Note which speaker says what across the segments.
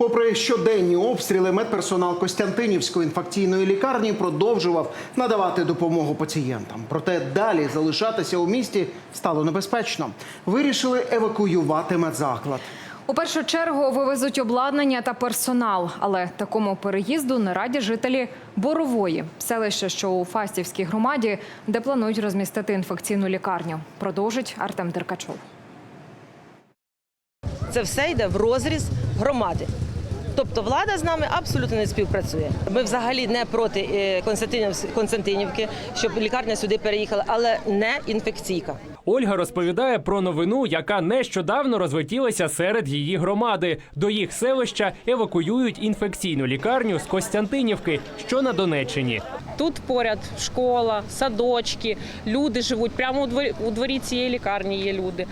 Speaker 1: Попри щоденні обстріли, медперсонал Костянтинівської інфекційної лікарні продовжував надавати допомогу пацієнтам. Проте далі залишатися у місті стало небезпечно. Вирішили евакуювати медзаклад.
Speaker 2: У першу чергу вивезуть обладнання та персонал, але такому переїзду не раді жителі Борової, селища, що у Фастівській громаді, де планують розмістити інфекційну лікарню. Продовжить Артем Деркачов.
Speaker 3: Це все йде в розріз громади. Тобто влада з нами абсолютно не співпрацює. Ми взагалі не проти е, Константинівки, щоб лікарня сюди переїхала, але не інфекційка.
Speaker 4: Ольга розповідає про новину, яка нещодавно розвитілася серед її громади. До їх селища евакуюють інфекційну лікарню з Костянтинівки, що на Донеччині.
Speaker 5: Тут поряд школа, садочки, люди живуть прямо у дворі, у дворі цієї лікарні. Є люди.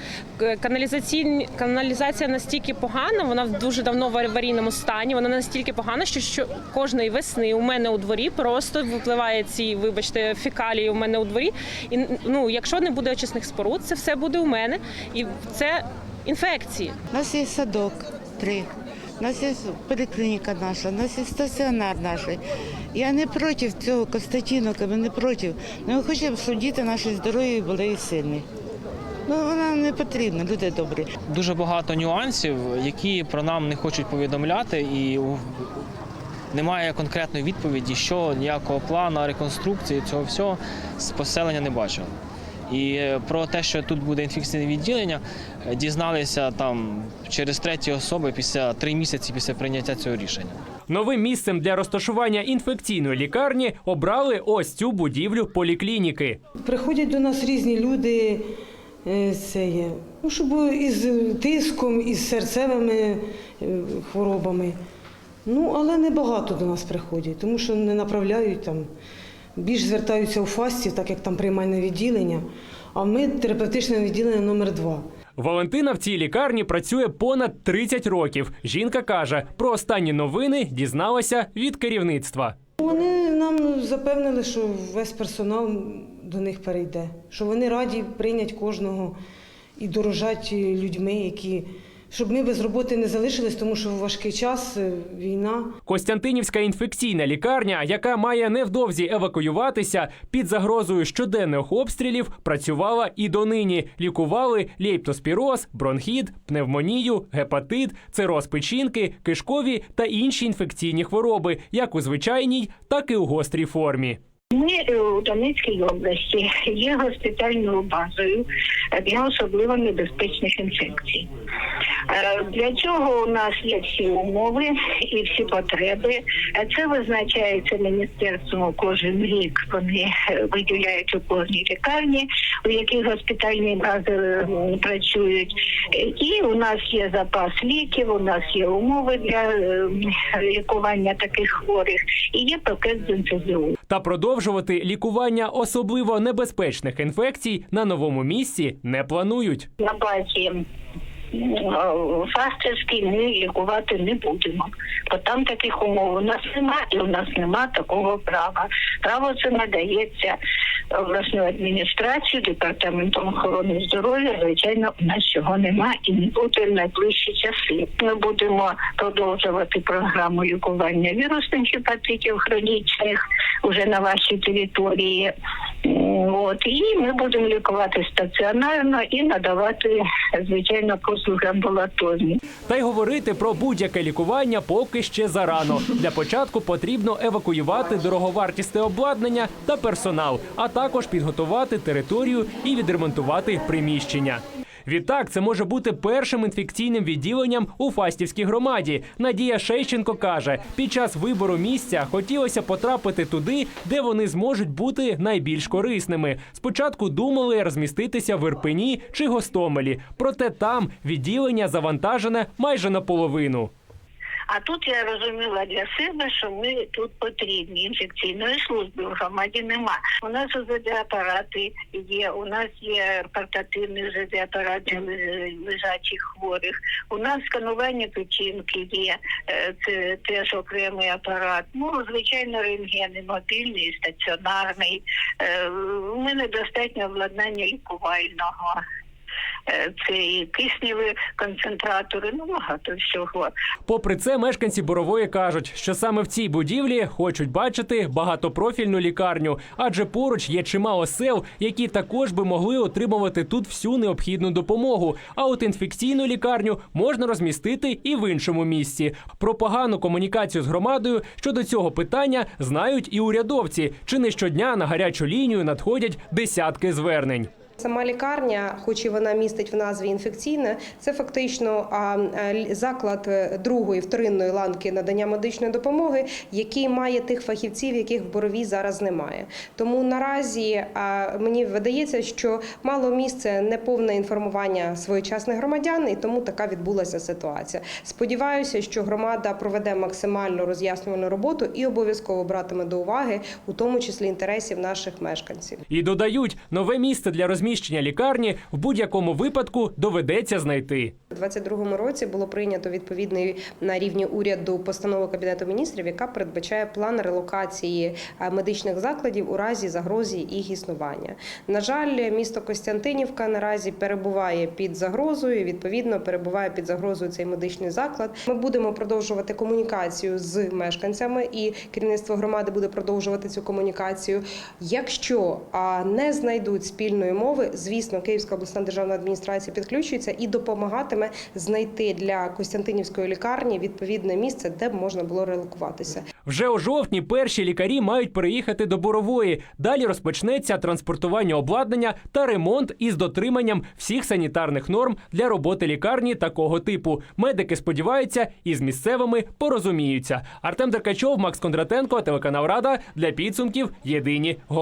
Speaker 5: Каналізаційні каналізація настільки погана, вона дуже давно в аварійному стані. Вона настільки погана, що, що кожної весни у мене у дворі просто випливає ці, вибачте, фекалії у мене у дворі. І ну, якщо не буде очисних споруд, це все буде у мене, і це інфекції.
Speaker 6: У нас є садок три, нас є поліклініка наша, у нас є стаціонар наш. Я не проти цього Константиновки, ми не проти. Ми хочемо, щоб діти наші здорові були і сильні. Ну, вона не потрібна, люди добрі.
Speaker 7: дуже багато нюансів, які про нам не хочуть повідомляти, і немає конкретної відповіді, що ніякого плану реконструкції цього всього з поселення не бачили. І е, про те, що тут буде інфекційне відділення, е, дізналися там через треті особи після три місяці після прийняття цього рішення.
Speaker 4: Новим місцем для розташування інфекційної лікарні обрали ось цю будівлю поліклініки.
Speaker 8: Приходять до нас різні люди, е, це є, ну, щоб із тиском, із серцевими хворобами. Ну, але не багато до нас приходять, тому що не направляють там. Більш звертаються у фасті, так як там приймальне відділення, а ми терапевтичне відділення номер 2
Speaker 4: Валентина в цій лікарні працює понад 30 років. Жінка каже, про останні новини дізналася від керівництва.
Speaker 8: Вони нам запевнили, що весь персонал до них перейде, що вони раді прийняти кожного і дорожать людьми, які щоб ми без роботи не залишились, тому що в важкий час е, війна.
Speaker 4: Костянтинівська інфекційна лікарня, яка має невдовзі евакуюватися під загрозою щоденних обстрілів, працювала і донині. Лікували лейптоспіроз, бронхіт, пневмонію, гепатит, цироз печінки, кишкові та інші інфекційні хвороби, як у звичайній, так і у гострій формі.
Speaker 9: Ми е, у Донецькій області є госпітальною базою для особливо небезпечних інфекцій. Е, Для цього у нас є всі умови і всі потреби. Е, Це визначається міністерством кожен рік. Вони виділяють у кожній лікарні, у яких госпітальні бази працюють. І у нас є запас ліків, у нас є умови для е, лікування таких хворих, і є пакет бензозіолу.
Speaker 4: Та продовжувати лікування особливо небезпечних інфекцій на новому місці не планують.
Speaker 9: на базі Фастівській ми лікувати не будемо, бо там таких умов у нас немає, і у нас немає такого права. Право це надається обласною адміністрацією, департаментом охорони здоров'я. Звичайно, у нас цього немає і не буде в найближчі часи. Ми будемо продовжувати програму лікування вірусних гепатитів хронічних уже на вашій території. От і ми будемо лікувати стаціонарно і надавати звичайно послуги амбулаторні.
Speaker 4: Та й говорити про будь-яке лікування поки ще зарано. Для початку потрібно евакуювати дороговартісне обладнання та персонал, а також підготувати територію і відремонтувати приміщення. Відтак, це може бути першим інфекційним відділенням у Фастівській громаді. Надія Шейченко каже, під час вибору місця хотілося потрапити туди, де вони зможуть бути найбільш корисними. Спочатку думали розміститися в Ірпені чи Гостомелі, проте там відділення завантажене майже наполовину.
Speaker 9: А тут я розуміла для себе, що ми тут потрібні. Інфекційної служби в громаді нема. У нас УЗД-апарати є, у нас є портативний УЗД-апарат для лежачих хворих. У нас сканування печінки є, е, це теж окремий апарат. Ну, звичайно, рентгени мобільний, стаціонарний. Е, У мене достатньо обладнання лікувального. Е, це і кисневі концентратори, ну багато всього.
Speaker 4: Попри це, мешканці Борової кажуть, що саме в цій будівлі хочуть бачити багатопрофільну лікарню, адже поруч є чимало сел, які також би могли отримувати тут всю необхідну допомогу. А от інфекційну лікарню можна розмістити і в іншому місці. Про погану комунікацію з громадою щодо цього питання знають і урядовці. Чи не щодня на гарячу лінію надходять десятки звернень.
Speaker 10: Сама лікарня, хоч і вона містить в назві інфекційне, це фактично е, заклад е, другої вторинної ланки надання медичної допомоги, який має тих фахівців, яких в боровій зараз немає. Тому наразі мені видається, що мало місце неповне інформування своєчасних громадян, і тому така відбулася ситуація. Сподіваюся, що громада проведе максимально роз'яснювальну роботу і обов'язково братиме до уваги, у тому числі інтересів наших мешканців.
Speaker 4: І додають, нове місце для розміщення лікарні в будь-якому випадку доведеться знайти.
Speaker 10: У 2022 році було прийнято відповідний на рівні уряду постанову кабінету міністрів, яка передбачає план релокації е, медичних закладів у разі загрози їх існування. На жаль, місто Костянтинівка наразі перебуває під загрозою. Відповідно, перебуває під загрозою цей медичний заклад. Ми будемо продовжувати комунікацію з мешканцями, і керівництво громади буде продовжувати цю комунікацію. Якщо не знайдуть спільної мови, звісно, Київська обласна державна адміністрація підключується і допомагатиме знайти для Костянтинівської лікарні відповідне місце, де б можна було релокуватися.
Speaker 4: Вже у жовтні перші лікарі мають переїхати до Борової. Далі розпочнеться транспортування обладнання та ремонт із дотриманням всіх санітарних норм для роботи лікарні такого типу. Медики сподіваються, із місцевими порозуміються. Артем Деркачов, Макс Кондратенко, телеканал Рада для підсумків. Єдині голови.